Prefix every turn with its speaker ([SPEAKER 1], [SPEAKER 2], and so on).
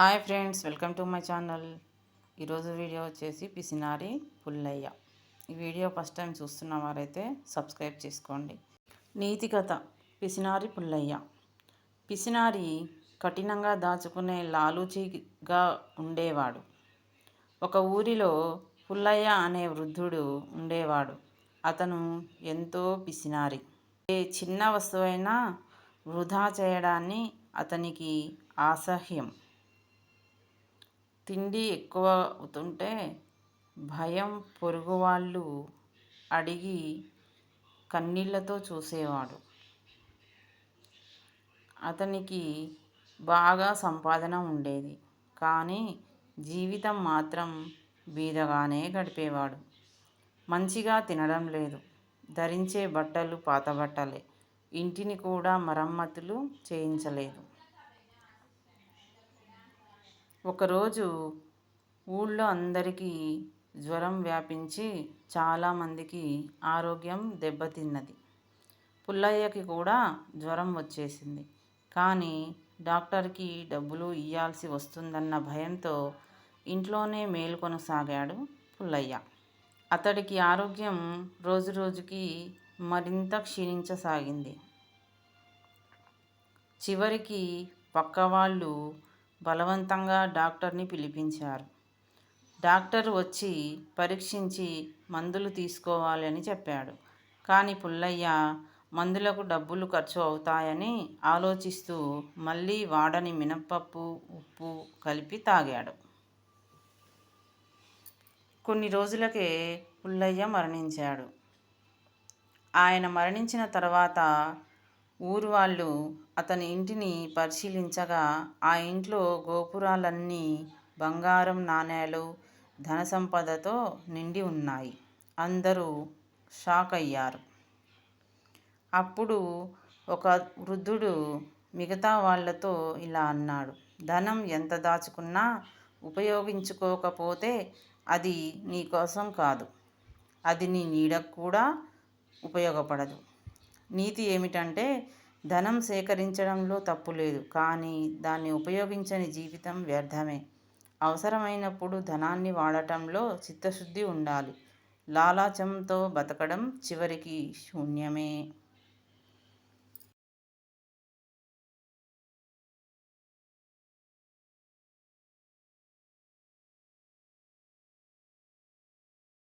[SPEAKER 1] Hi friends welcome to my channel. ఈరోజు video వచ్చేసి పిసినారి పుల్లయ్య. ఈ వీడియో ఫస్ట్ టైం చూస్తున్న వారైతే సబ్స్క్రైబ్ చేసుకోండి. నీతి కథ పిసినారి పుల్లయ్య. పిసినారి కఠినంగా దాచుకునే లాలూచిగా ఉండేవాడు. ఒక ఊరిలో పుల్లయ్య అనే వృద్ధుడు ఉండేవాడు. అతను ఎంతో పిసినారి. ఏ చిన్న వస్తువైనా వృధా చేయడాన్ని అతనికి అసహ్యం. తిండి ఎక్కువ అవుతుంటే భయం పొరుగు వాళ్ళు అడిగి కన్నీళ్ళతో చూసేవాడు. అతనికి బాగా సంపాదన ఉండేది. కానీ జీవితం మాత్రం బీదగానే గడిపేవాడు. మంచిగా తినడం లేదు. ధరించే బట్టలు పాత బట్టలే. ఇంటిని కూడా మరమ్మతులు చేయించలేదు. ఒకరోజు ఊళ్ళో అందరికీ జ్వరం వ్యాపించి చాలామందికి ఆరోగ్యం దెబ్బతిన్నది. పుల్లయ్యకి కూడా జ్వరం వచ్చేసింది. కానీ డాక్టర్కి డబ్బులు ఇవ్వాల్సి వస్తుందన్న భయంతో ఇంట్లోనే మేలుకొనసాగాడు పుల్లయ్య. అతడికి ఆరోగ్యం రోజురోజుకి మరింత క్షీణించసాగింది. చివరికి పక్కవాళ్ళు బలవంతంగా డాక్టర్ని పిలిపించారు. డాక్టర్ వచ్చి పరీక్షించి మందులు తీసుకోవాలని చెప్పాడు. కానీ పుల్లయ్య మందులకు డబ్బులు ఖర్చు అవుతాయని ఆలోచిస్తూ మళ్ళీ వాడని మినప్పప్పు ఉప్పు కలిపి తాగాడు. కొన్ని రోజులకే పుల్లయ్య మరణించాడు. ఆయన మరణించిన తర్వాత ఊరు వాళ్ళు అతని ఇంటిని పరిశీలించగా ఆ ఇంట్లో గోపురాలన్నీ బంగారం నాణేలు ధన సంపదతో నిండి ఉన్నాయి. అందరూ షాక్ అయ్యారు అప్పుడు ఒక వృద్ధుడు మిగతా వాళ్ళతో ఇలా అన్నాడు ధనం ఎంత దాచుకున్నా ఉపయోగించుకోకపోతే అది నీ కోసం కాదు. అది నీ నీడకు కూడా ఉపయోగపడదు. నీతి ఏమిటంటే ధనం సేకరించడంలో తప్పు లేదు కానీ దాన్ని ఉపయోగించని జీవితం వ్యర్థమే. అవసరమైనప్పుడు ధనాన్ని వాడటంలో చిత్తశుద్ధి ఉండాలి. లాలాచంతో బతకడం చివరికి శూన్యమే.